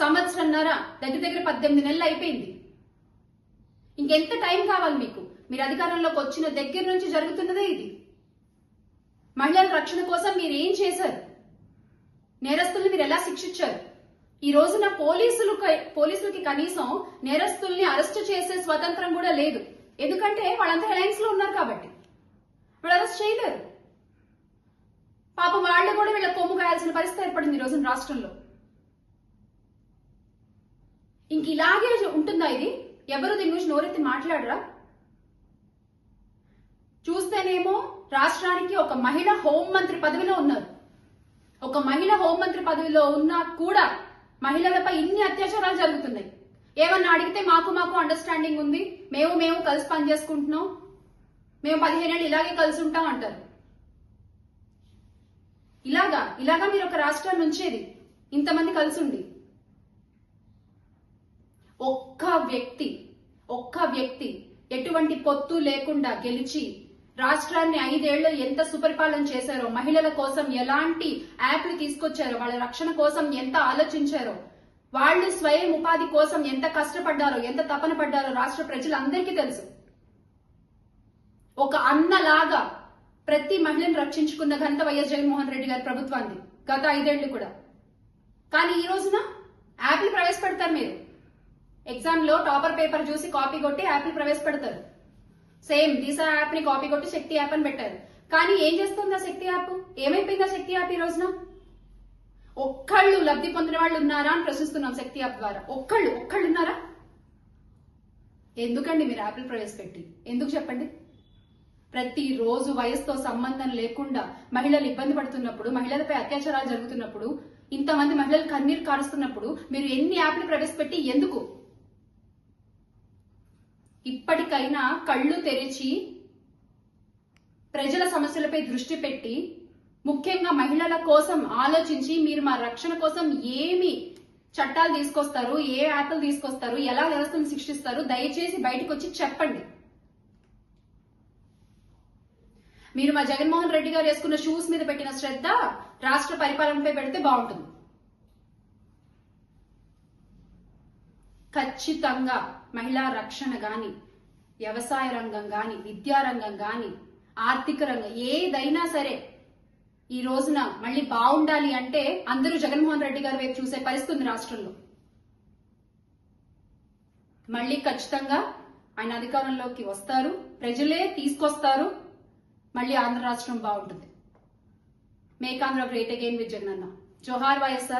సంవత్సరంన్నర దగ్గర దగ్గర పద్దెనిమిది నెలలు అయిపోయింది. ఇంకెంత టైం కావాలి మీకు? మీరు అధికారంలోకి వచ్చిన దగ్గర నుంచి జరుగుతున్నదే ఇది. మహిళల రక్షణ కోసం మీరు ఏం చేశారు? నేరస్తుల్ని మీరు ఎలా శిక్షించారు? ఈ రోజున పోలీసులు పోలీసులకి కనీసం నేరస్తుల్ని అరెస్ట్ చేసే స్వతంత్రం కూడా లేదు. ఎందుకంటే వాళ్ళంతా అలయన్స్లో ఉన్నారు కాబట్టి. వాళ్ళు అరెస్ట్ చేయలేరు. పాపం వాళ్ళు కూడా వీళ్ళ కొమ్ము కాయాల్సిన పరిస్థితి ఏర్పడింది ఈ రోజున రాష్ట్రంలో. ఇంక ఇలాగే ఉంటుందా ఇది? ఎవరు దీని గురించి నోరెత్తి మాట్లాడరా? చూస్తేనేమో రాష్ట్రానికి ఒక మహిళ హోంమంత్రి పదవిలో ఉన్నారు. ఒక మహిళ హోంమంత్రి పదవిలో ఉన్నా కూడా మహిళలపై ఇన్ని అత్యాచారాలు జరుగుతున్నాయి. ఏమన్నా అడిగితే మాకు మాకు అండర్స్టాండింగ్ ఉంది. మేము మేము కలిసి పనిచేసుకుంటున్నాం మేము పదిహేనేళ్ళు ఇలాగే కలిసి ఉంటాం అంటారు. ఇలాగా ఇలాగా మీరు ఒక రాష్ట్రాన్ని ఉంచేది ఇంతమంది కలిసి ఉండి. ఒక్క వ్యక్తి ఒక్క వ్యక్తి ఎటువంటి పొత్తు లేకుండా గెలిచి రాష్ట్రాన్ని ఐదేళ్ళు ఎంత సుపరిపాలన చేశారో మహిళల కోసం ఎలాంటి యాప్లు తీసుకొచ్చారో వాళ్ళ రక్షణ కోసం ఎంత ఆలోచించారో వాళ్ళు స్వయం ఉపాధి కోసం ఎంత కష్టపడ్డారో ఎంత తపన పడ్డారో రాష్ట్ర ప్రజలందరికీ తెలుసు. ఒక అన్నలాగా ప్రతి మహిళను రక్షించుకున్న ఘనత వైఎస్ జగన్మోహన్ రెడ్డి గారి ప్రభుత్వాన్ని గత ఐదేళ్ళు కూడా. కానీ ఈ రోజున యాప్లు ప్రవేశపెడతారు మీరు. ఎగ్జామ్లో టాపర్ పేపర్ చూసి కాపీ కొట్టి యాప్లు ప్రవేశపెడతారు. సేమ్ దిశ యాప్ని కాపీ కొట్టి శక్తి యాప్ అని పెట్టారు. కానీ ఏం చేస్తుంది ఆ శక్తి యాప్ ఏమైపోయింది ఆ శక్తి యాప్ ఈ రోజున? ఒక్కళ్ళు లబ్ధి పొందిన వాళ్ళు ఉన్నారా అని ప్రశ్నిస్తున్నాం శక్తి యాప్ ద్వారా. ఒక్కళ్ళు ఒక్కళ్ళు ఉన్నారా? ఎందుకండి మీరు యాప్లు ప్రవేశపెట్టి? ఎందుకు చెప్పండి? ప్రతిరోజు వయసుతో సంబంధం లేకుండా మహిళలు ఇబ్బంది పడుతున్నప్పుడు మహిళలపై అత్యాచారాలు జరుగుతున్నప్పుడు ఇంతమంది మహిళలు కన్నీరు కారుస్తున్నప్పుడు మీరు ఎన్ని యాప్లు ప్రవేశపెట్టి ఎందుకు? ఇప్పటికైనా కళ్ళు తెరిచి ప్రజల సమస్యలపై దృష్టి పెట్టి ముఖ్యంగా మహిళల కోసం ఆలోచించి మీరు మా రక్షణ కోసం ఏమి చట్టాలు తీసుకొస్తారు ఏ యాప్లు తీసుకొస్తారు ఎలా వ్యవస్థను శిక్షిస్తారు దయచేసి బయటకు వచ్చి చెప్పండి. మీరు మా జగన్మోహన్ రెడ్డి గారు వేసుకున్న షూస్ మీద పెట్టిన శ్రద్ధ రాష్ట్ర పరిపాలనపై పెడితే బాగుంటుంది. ఖచ్చితంగా మహిళా రక్షణ గాని వ్యవసాయ రంగం గాని విద్యారంగం కానీ గాని ఆర్థిక రంగం ఏదైనా సరే ఈ రోజున మళ్ళీ బాగుండాలి అంటే అందరూ జగన్మోహన్ రెడ్డి గారి వైపు చూసే పరిస్థితి ఉంది రాష్ట్రంలో. మళ్ళీ ఖచ్చితంగా ఆయన అధికారంలోకి వస్తారు ప్రజలే తీసుకొస్తారు మళ్ళీ ఆంధ్ర రాష్ట్రం బాగుంటుంది. Make Andhra great again with Jagananna. Johar YSR